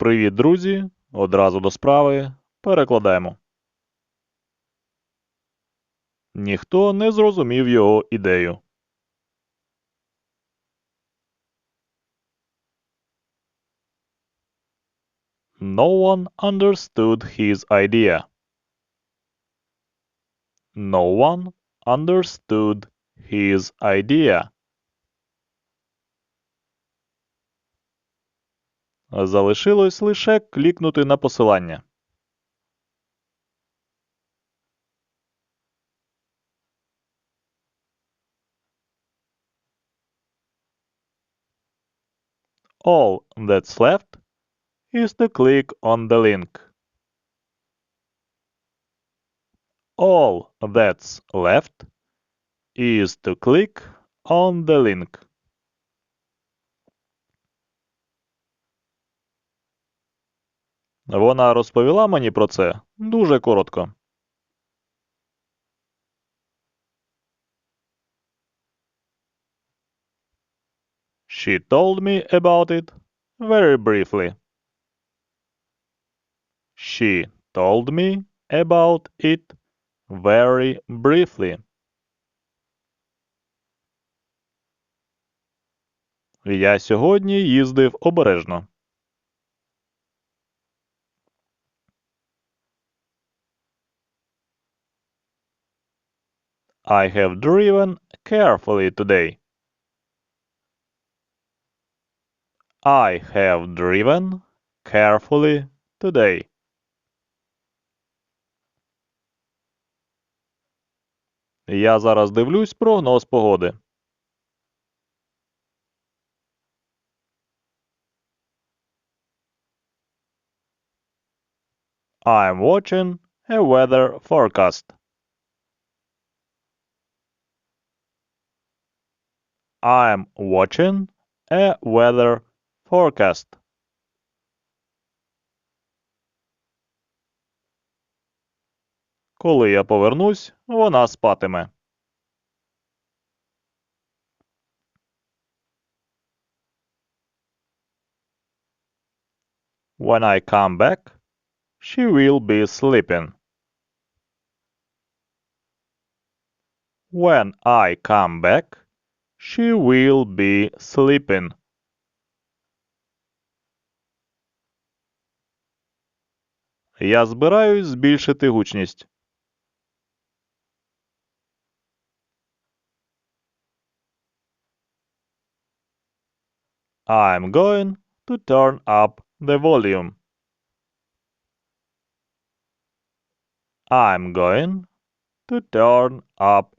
Привіт, друзі! Одразу до справи. Перекладаємо. Ніхто не зрозумів його ідею. No one understood his idea. No one understood his idea. Залишилось лише клікнути на посилання. All that's left is to click on the link. All that's left is to click on the link. Вона розповіла мені про це дуже коротко. She told me about it very briefly. She told me about it very briefly. Я сьогодні їздив обережно. I have driven carefully today. I have driven carefully today. Я зараз дивлюсь прогноз погоди. I'm watching a weather forecast. I'm watching a weather forecast. Коли я повернусь, вона спатиме. When I come back, she will be sleeping. When I come back, she will be sleeping. Я збираюсь збільшити гучність. I'm going to turn up the volume. I'm going to turn up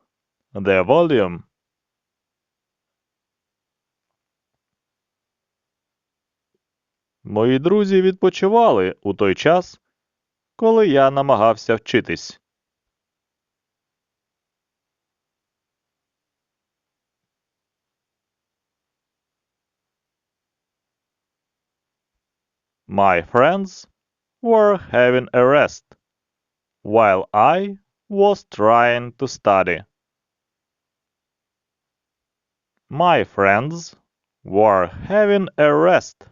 the volume. Мої друзі відпочивали у той час, коли я намагався вчитись. My friends were having a rest while I was trying to study. My friends were having a rest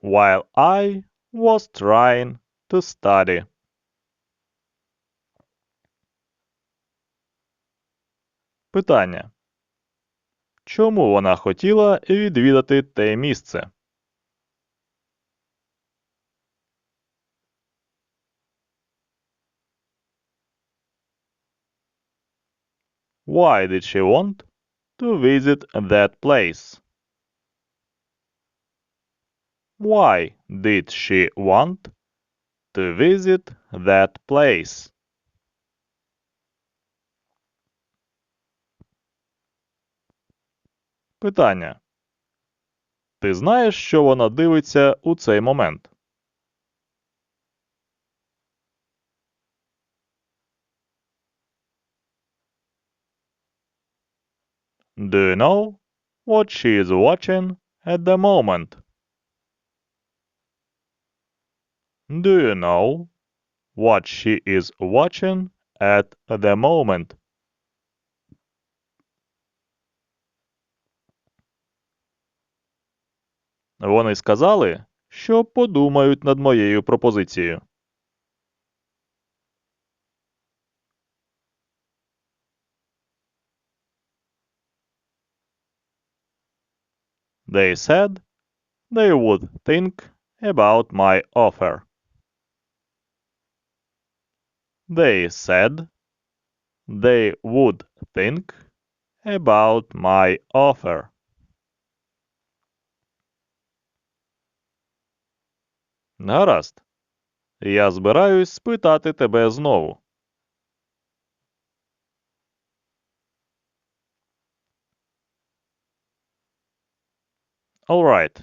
while I was trying to study. Питання. Чому вона хотіла відвідати те місце? Why did she want to visit that place? Why did she want to visit that place? Питання. Ти знаєш, що вона дивиться у цей момент? Do you know what she is watching at the moment? Do you know what she is watching at the moment? Вони сказали, що подумають над моєю пропозицією. They said they would think about my offer. They said they would think about my offer. Гаразд. Я збираюсь спитати тебе знову. All right.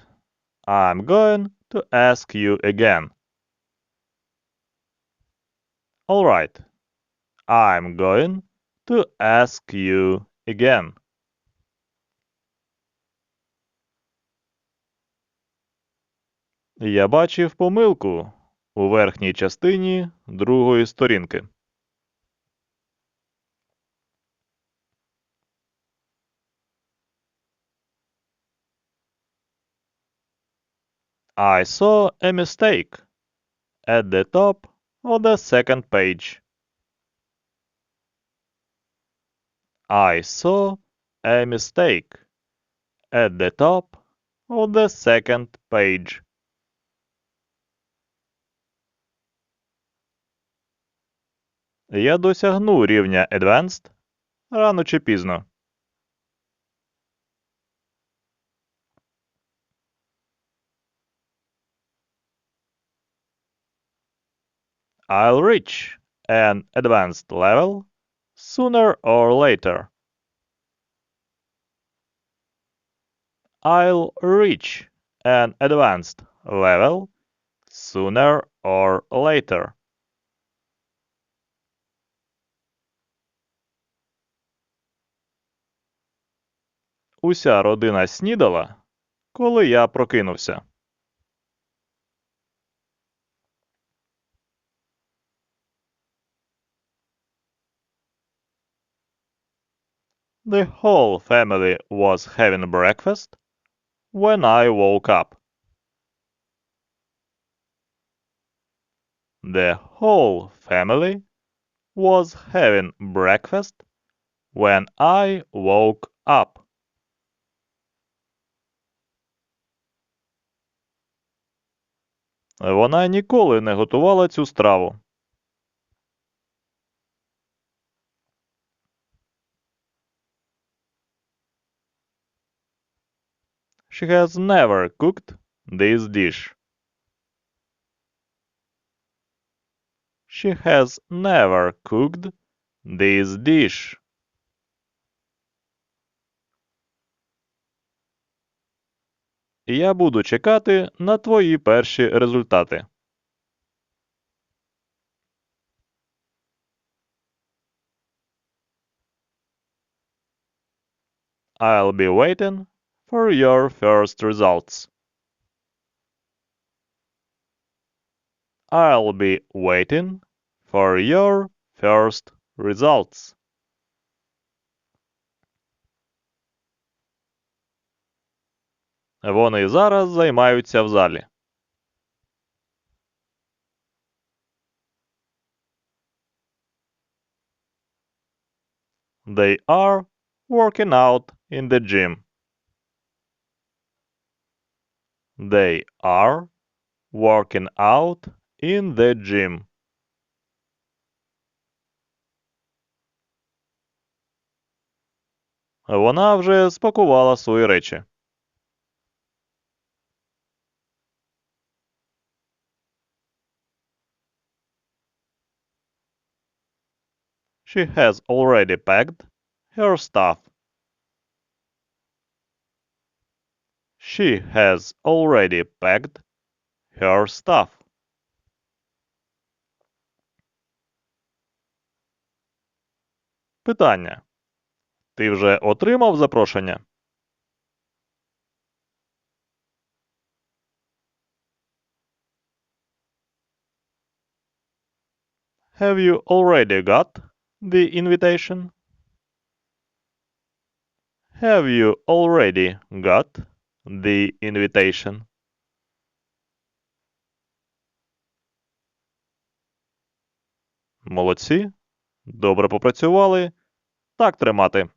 I'm going to ask you again. All right. I'm going to ask you again. Я бачив помилку у верхній частині другої сторінки. I saw a mistake at the top of the second page. I saw a mistake at the top of the second page. Я досягну рівня Advanced рано чи пізно. I'll reach an advanced level sooner or later. I'll reach an advanced level sooner or later. Уся родина снідала, коли я прокинувся. The whole family was having breakfast when I woke up. The whole family was having breakfast when I woke up. Вона ніколи не готувала цю страву. She has never cooked this dish. She has never cooked this dish. Я буду чекати на твої перші результати. I'll be waiting for your first results. I'll be waiting for your first results. Вони зараз займаються в залі. They are working out in the gym. They are working out in the gym. Вона вже спакувала свої речі. She has already packed her stuff. She has already packed her stuff. Питання. Ти вже отримав запрошення? Have you already got the invitation? Have you already got the invitation. Молодці. Добре попрацювали. Так тримати.